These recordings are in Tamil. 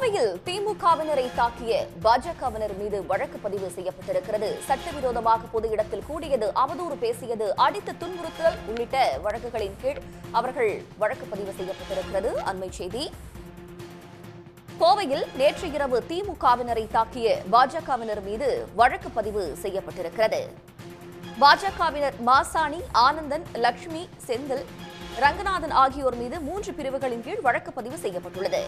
கோவையில் திமுகவினரை தாக்கிய பாஜகவினர் மீது வழக்கு பதிவு செய்யப்பட்டிருக்கிறது. சட்டவிரோதமாக பொது இடத்தில் கூடியது அவதூறு பேசியது அடித்து துன்புறுத்தல் உள்ளிட்ட வழக்குகளின் கீழ் அவர்கள் வழக்கு பதிவு செய்யப்பட்டிருக்கிறது. அண்மை செய்தி. கோவையில் நேற்று இரவு திமுகவினரை தாக்கிய பாஜகவினர் மீது வழக்கு பதிவு செய்யப்பட்டிருக்கிறது. பாஜகவினர் மாசாணி ஆனந்தன் லட்சுமி செந்தில் ரங்கநாதன் ஆகியோர் மீது மூன்று பிரிவுகளின் கீழ் வழக்கு பதிவு செய்யப்பட்டுள்ளது.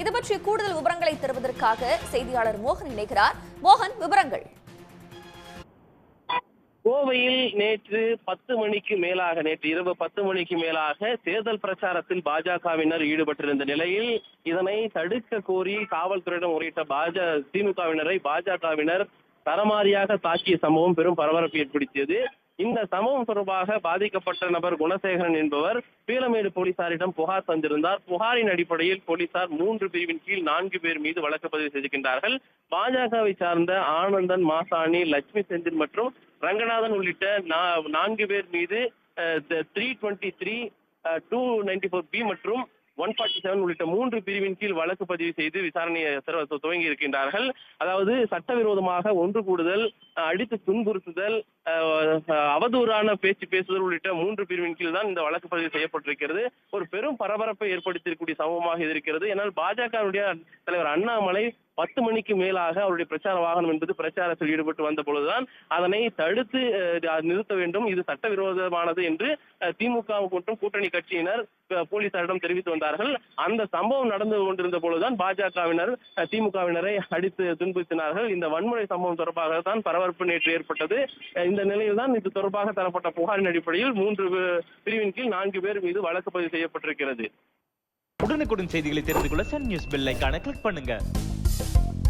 இது பற்றி கூடுதல் விவரங்களை தருவதற்காக செய்தியாளர் மோகன் இணைகிறார். மோகன் விவரங்கள். கோவையில் நேற்று பத்து மணிக்கு மேலாக நேற்று இரவு பத்து மணிக்கு மேலாக தேர்தல் பிரச்சாரத்தில் பாஜகவினர் ஈடுபட்டிருந்த நிலையில் இதனை தடுக்க கோரி காவல்துறையிடம் முறையிட்ட பாஜ திமுகவினரை பாஜகவினர் தரமாரியாக தாக்கிய சம்பவம் பெரும் பரபரப்பு ஏற்படுத்தியது. இந்த சம்பவம் தொடர்பாக பாதிக்கப்பட்ட நபர் குணசேகரன் என்பவர் பீலமேடு போலீசாரிடம் புகார் தந்திருந்தார். புகாரின் அடிப்படையில் போலீசார் மூன்று பிரிவின் கீழ் நான்கு பேர் மீது வழக்கு பதிவு செய்திருக்கின்றார்கள். பாஜகவை சார்ந்த ஆனந்தன் மாசாணி லட்சுமி செந்தில் மற்றும் ரங்கநாதன் உள்ளிட்ட நா- நான்கு பேர் மீது three twenty three two ninety four B மற்றும் ஒன் ஃபார்ட்டி செவன் உள்ளிட்ட மூன்று பிரிவின் கீழ் வழக்கு பதிவு செய்து விசாரணையை துவங்கி இருக்கின்றார்கள். அதாவது சட்டவிரோதமாக ஒன்று கூடுதல் அஹ், அடித்து துன்புறுத்துதல் அவதூறான பேச்சு பேசுதல் உள்ளிட்ட மூன்று பிரிவின் கீழ் தான் இந்த வழக்கு பதிவு செய்யப்பட்டிருக்கிறது. ஒரு பெரும் பரபரப்பை ஏற்படுத்தியிருக்கக்கூடிய சம்பவமாக இது இருக்கிறது. ஏன்னால் பாஜகவுடைய தலைவர் அண்ணாமலை பத்து மணிக்கு மேலாக அவருடைய பிரச்சார வாகனம் என்பது பிரச்சாரத்தில் ஈடுபட்டு வந்த பொழுதுதான் அதனை தடுத்து நிறுத்த வேண்டும். இது சட்டவிரோதமானது என்று திமுக மற்றும் கூட்டணி கட்சியினர் போலீசாரிடம் தெரிவித்து வந்தார்கள். அந்த சம்பவம் நடந்து கொண்டிருந்த பொழுதுதான் பாஜகவினர் திமுகவினரை அடித்து துன்புறுத்தினார்கள். இந்த வன்முறை சம்பவம் தொடர்பாக தான் பரபரப்பு நேற்று ஏற்பட்டது. இந்த நிலையில் தான் இது தொடர்பாக தரப்பட்ட புகாரின் அடிப்படையில் மூன்று பிரிவின் கீழ் நான்கு பேர் மீது வழக்கு பதிவு செய்யப்பட்டிருக்கிறது. உடனுக்குடன் செய்திகளை தெரிந்து கொள்ள சன் நியூஸ் பெல் ஐகானை கிளிக் பண்ணுங்க. you